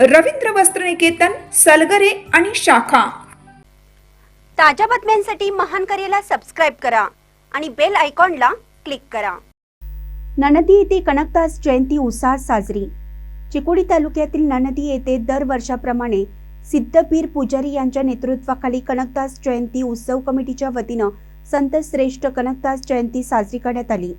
रवींद्र वस्त्रनिकेतन सलगरे आणि शाखा. ताज्या बातम्यांसाठी महान करेला सबस्क्राईब करा आणि बेल आयकॉनला क्लिक करा. ननदी येथे कनकदास जयंती उत्साहात साजरी. चिकोडी तालुक्यातील ननदी येथे दरवर्षाप्रमाणे सिद्धपीर पुजारी यांच्या नेतृत्वाखाली कनकदास जयंती उत्सव कमिटीच्या वतीनं संत श्रेष्ठ कनकदास जयंती साजरी करण्यात आली.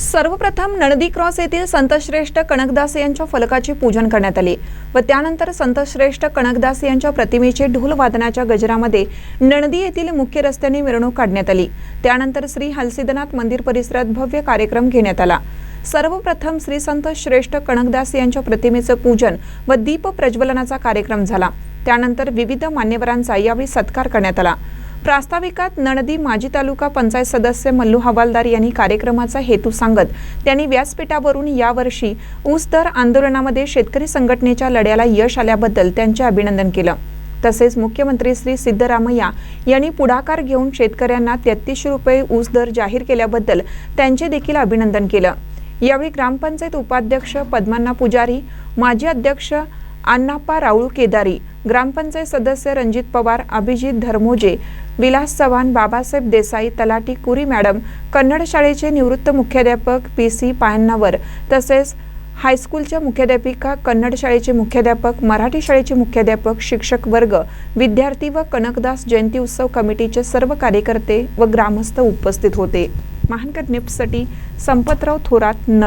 सर्वप्रथम नळदी क्रॉस येथील संतश्रेष्ठ कनकदास यांच्या फलकाचे पूजन करण्यात आले व त्यानंतर संतश्रेष्ठ कनकदास यांच्या प्रतिमेचे ढोल वादनाच्या गजरामध्ये नळदी येथील मुख्य रस्त्याने मिरवणूक काढण्यात आली. त्यानंतर श्री हलसिद्धनाथ मंदिर परिसरात भव्य कार्यक्रम घेण्यात आला. सर्वप्रथम श्री संत श्रेष्ठ कनकदास यांच्या प्रतिमेचं पूजन व दीप प्रज्वलनाचा कार्यक्रम झाला. त्यानंतर विविध मान्यवरांचा यावेळी सत्कार करण्यात आला. प्रास्ताविकात नणदी माजी तालुका पंचायत सदस्य मल्लू हवालदार यांनी कार्यक्रमाचा हेतू सांगत त्यांनी व्यासपीठावरून यावर्षी ऊस दर आंदोलनामध्ये शेतकरी संघटनेच्या लढ्याला यश आल्याबद्दल त्यांचे अभिनंदन केलं. तसेच मुख्यमंत्री श्री सिद्धरामय्या यांनी पुढाकार घेऊन शेतकऱ्यांना तेहतीसशे रुपये ऊस दर जाहीर केल्याबद्दल त्यांचे देखील अभिनंदन केलं. यावेळी ग्रामपंचायत उपाध्यक्ष पद्मन्ना पुजारी माजी अध्यक्ष अण्णाप्पा राऊळ केदारी ग्रामपंचायत सदस्य रणजित पवार अभिजित धर्मोजे विलास चव्हाण बाबासाहेब देसाई तलाटी कुरी मॅडम कन्नड शाळेचे निवृत्त मुख्याध्यापक पी सी पायन्नावर तसेच हायस्कूलच्या मुख्याध्यापिका कन्नड शाळेचे मुख्याध्यापक मराठी शाळेचे मुख्याध्यापक शिक्षक वर्ग विद्यार्थी व कनकदास जयंती उत्सव कमिटीचे सर्व कार्यकर्ते व ग्रामस्थ उपस्थित होते. महानकर निप्ससाठी संपतराव थोरात न